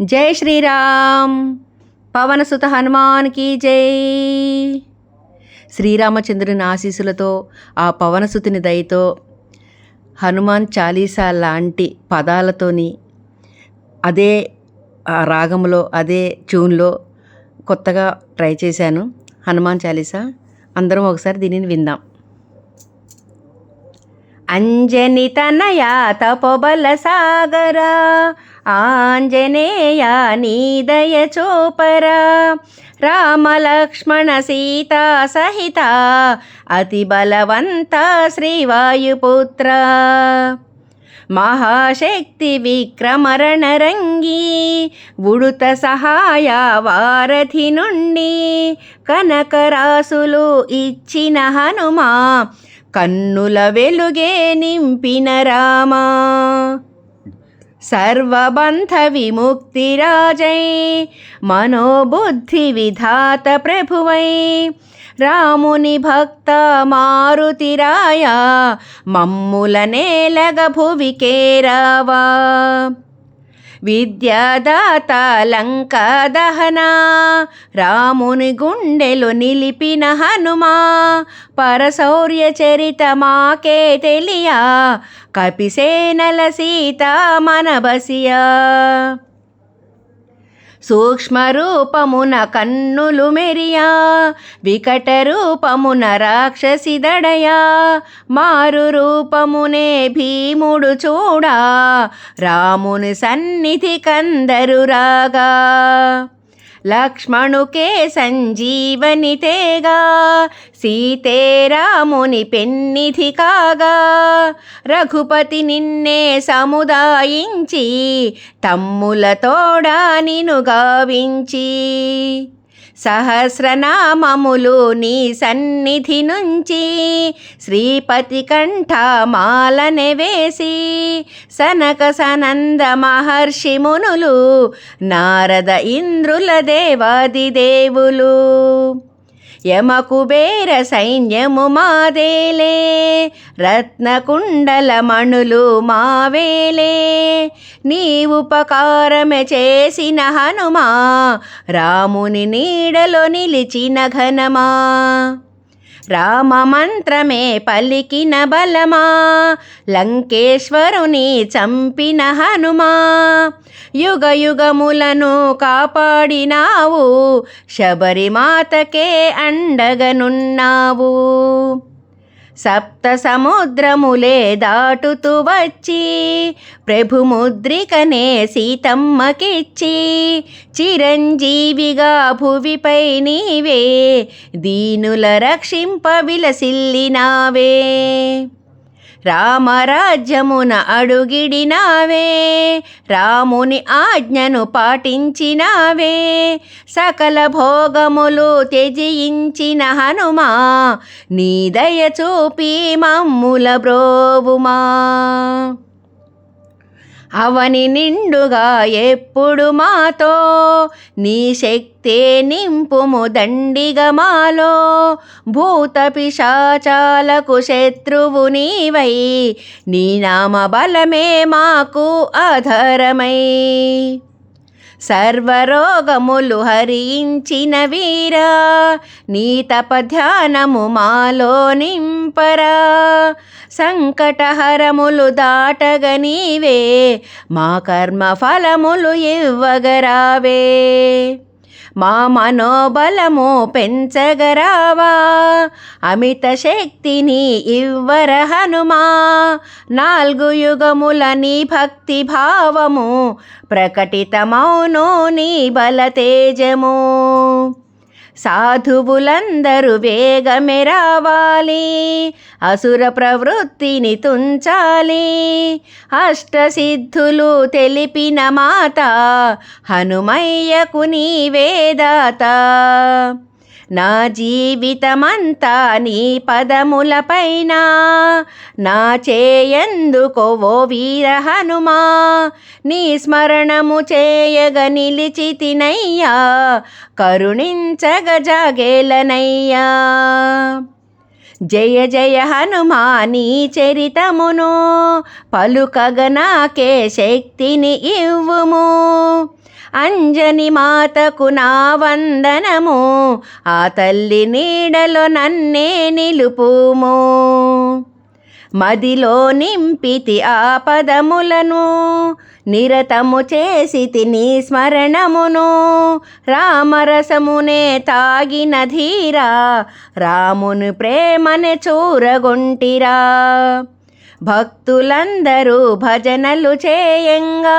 జై శ్రీరామ్. పవనసుత హనుమాన్కి జై. శ్రీరామచంద్రుని ఆశీస్సులతో ఆ పవనసుతుని దయతో హనుమాన్ చాలీసా లాంటి పదాలతోని అదే రాగంలో అదే ట్యూన్లో కొత్తగా ట్రై చేశాను. హనుమాన్ చాలీసా. అందరం ఒకసారి దీనిని విందాం. అంజని తనయ తపోబల సాగరా ఆంజనేయ నీదయ చోపరా రామ లక్ష్మణ సీతా సహిత అతి బలవంత శ్రీవాయుపుత్ర. మహాశక్తి విక్రమరణరంగి ఉడుత సహాయ వారధి నుండి కనకరాసులు ఇచ్చిన హనుమా కన్నుల వెలుగే నింపిన రామా. సర్వబంధ విముక్తిరాజై మనోబుద్ధి విధాత ప్రభువై. రాముని భక్త మారుతిరాయ మమ్ముల నేలగ భువికేరావా విద్యాదాత లంక దహన రాముని గుండెలు నిలిపిన హనుమా పరశౌర్య చరిత మాకే తెలియా కపిసేనల సీత మన బసియా సూక్ష్మ రూపమున కన్నులు మెరియా వికట రూపమున రాక్షసి దడయా. మారు రూపమునే భీముడు చూడా రాముని సన్నిధి కందరు రాగా. లక్ష్మణుకే సంజీవని తేగా సీతే రాముని పెన్నిధి కాగా. రఘుపతి నిన్నే సముదాయించి తమ్ముల తోడా నిను గావించి. సహస్రనామములు నీ సన్నిధి నుంచి శ్రీపతి కంఠ మాలనె వేసి సనక సనంద మహర్షి మునులు నారద ఇంద్రుల దేవాది దేవులు. యమకుబేర సైన్యము మాదేలే. రత్నకుండల మణులు మావేలే. నీ ఉపకారమే చేసిన హనుమా రాముని నీడలో నిలిచిన ఘనమా. రామ మంత్రమే పలికిన బలమా? లంకేశ్వరుని చంపిన హనుమా? యుగ యుగములను కాపాడినావు శబరిమాతకే అండగనున్నావు. సప్త సముద్రములే దాటుతూ వచ్చి ప్రభుముద్రికనే సీతమ్మకిచ్చి చిరంజీవిగా భువిపై నీవే దీనుల రక్షింప విలసిల్లినావే. రామరాజ్యమున అడుగిడినావే రాముని ఆజ్ఞను పాటించినావే సకల భోగములు త్యజించిన హనుమా నీ దయ చూపి మమ్ముల బ్రోవుమా. అవని నిండుగా ఎప్పుడు మాతో? నీ శక్తే నింపుము దండిగా మాలో. భూత పిశాచాలకు శత్రువు నీవై. నీ నామ బలమే మాకు ఆధారమై. సర్వరోగములు హరించిన వీరా నీ తపధ్యానము మాలో నింపరా. సంకటహరములు దాటగ నీవే మా కర్మ ఫలములు ఇవ్వగరావే. మా మనోబలము పెంచగరావా? అమిత శక్తిని ఇవ్వర హనుమా? నాలుగు యుగముల నీ భక్తి భావము ప్రకటితమౌనో నీ బల తేజము సాధువులందరూ వేగమే రావాలి అసుర ప్రవృత్తిని తుంచాలి. అష్టసిద్ధులు తెలిపిన మాత హనుమయ్యకు నీవేదాత నా జీవితమంతా నీ పదములపైన నా చేయందుకోవో వీర హనుమా నీ స్మరణము చేయగ నిలిచితినయ్యా కరుణించగ జాగేలనయ్యా జయ జయ హనుమాని చరితమును పలుకగ నాకే శక్తిని ఇవ్వుము. అంజని మాతకు నా వందనము ఆ తల్లి నీడలో నన్నే నిలుపుము. మదిలో నింపితి ఆ పదములను నిరతము చేసితి నీ స్మరణమును. రామరసమునే తాగిన ధీరా రాముని ప్రేమనే చూరగొంటిరా. భక్తులందరూ భజనలు చేయంగా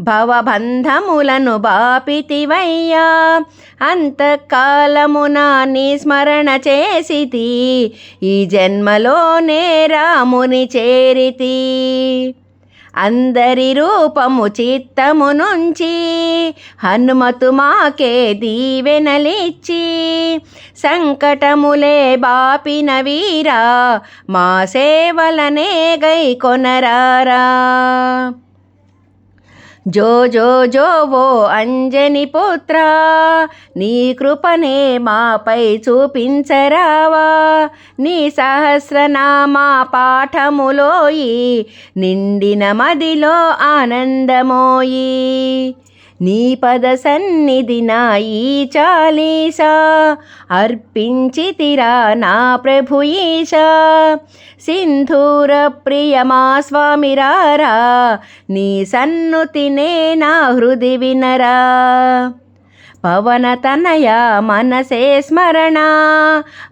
భవబంధములను బాపితివయ్యా. అంతకాలమున నీ స్మరణ చేసితి ఈ జన్మలోనే రాముని చేరితి. అందరి రూపము చిత్తము నుంచి హనుమతు మాకే దీవెనలిచ్చి సంకటములే బాపిన వీరా మా సేవలనే గై కొనరారా. జో జో జో ఓ అంజని పుత్ర నీ కృపనే మాపై చూపించరావా. నీ సహస్రనామా పాఠములోయి నిండిన మదిలో ఆనందమోయి. నీ పద సన్నిధి నా ఈ చాలీసా అర్పించితిరా నా ప్రభు ఈశా సింధూర ప్రియమా స్వామిరారా నీ సన్నుతినే నా హృది వినరా. పవనతనయ మనసే స్మరణ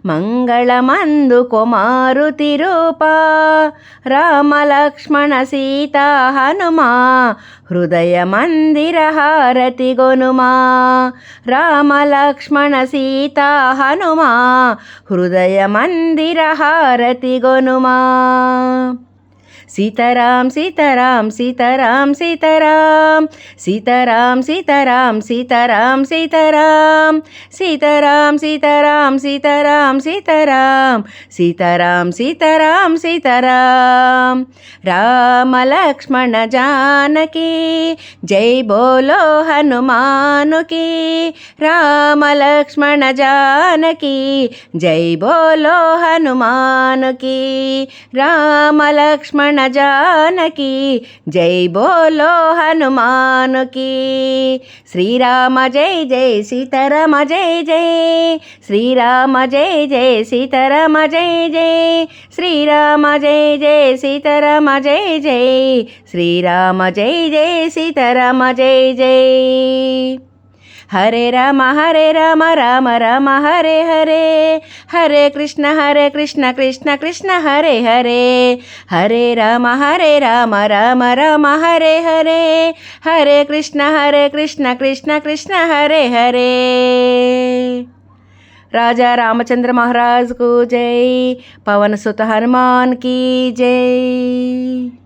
మంగళమందు కుమారుతి రూప. రామలక్ష్మణ సీత హనుమా హృదయ మందిర హారతి గొనుమా. రామలక్ష్మణ సీత హనుమా హృదయ మందిర హారతి గొనుమా. సీతారాం సీతారాం సీతారాం సీతారాం సీతారాం సీతారాం సీతారాం సీతారాం సీతారాం సీతారాం సీతారాం సీతారాం సీతారాం సీతారాం సీతారాం రామ లక్ష్మణ జానకి జై బోలో హనుమానుకి రామ లక్ష్మణ జానకి జై బోలో హనుమానుకి రామ లక్ష్మణ न जानकी। जय बोलो हनुमान की श्री राम जय जय सीताराम जय जय। श्री राम जय जय सीताराम जय जय। श्री राम जय जय सीताराम जय जय। श्री राम जय जय सीताराम जय जय। हरे राम हरे राम राम राम, हरे हरे। हरे कृष्ण हरे कृष्ण कृष्ण कृष्ण, हरे हरे। हरे राम हरे राम राम राम, हरे हरे। हरे कृष्ण हरे कृष्ण कृष्ण कृष्ण, हरे हरे। राजा रामचंद्र महाराज को जय। पवन सुत हनुमान की जय।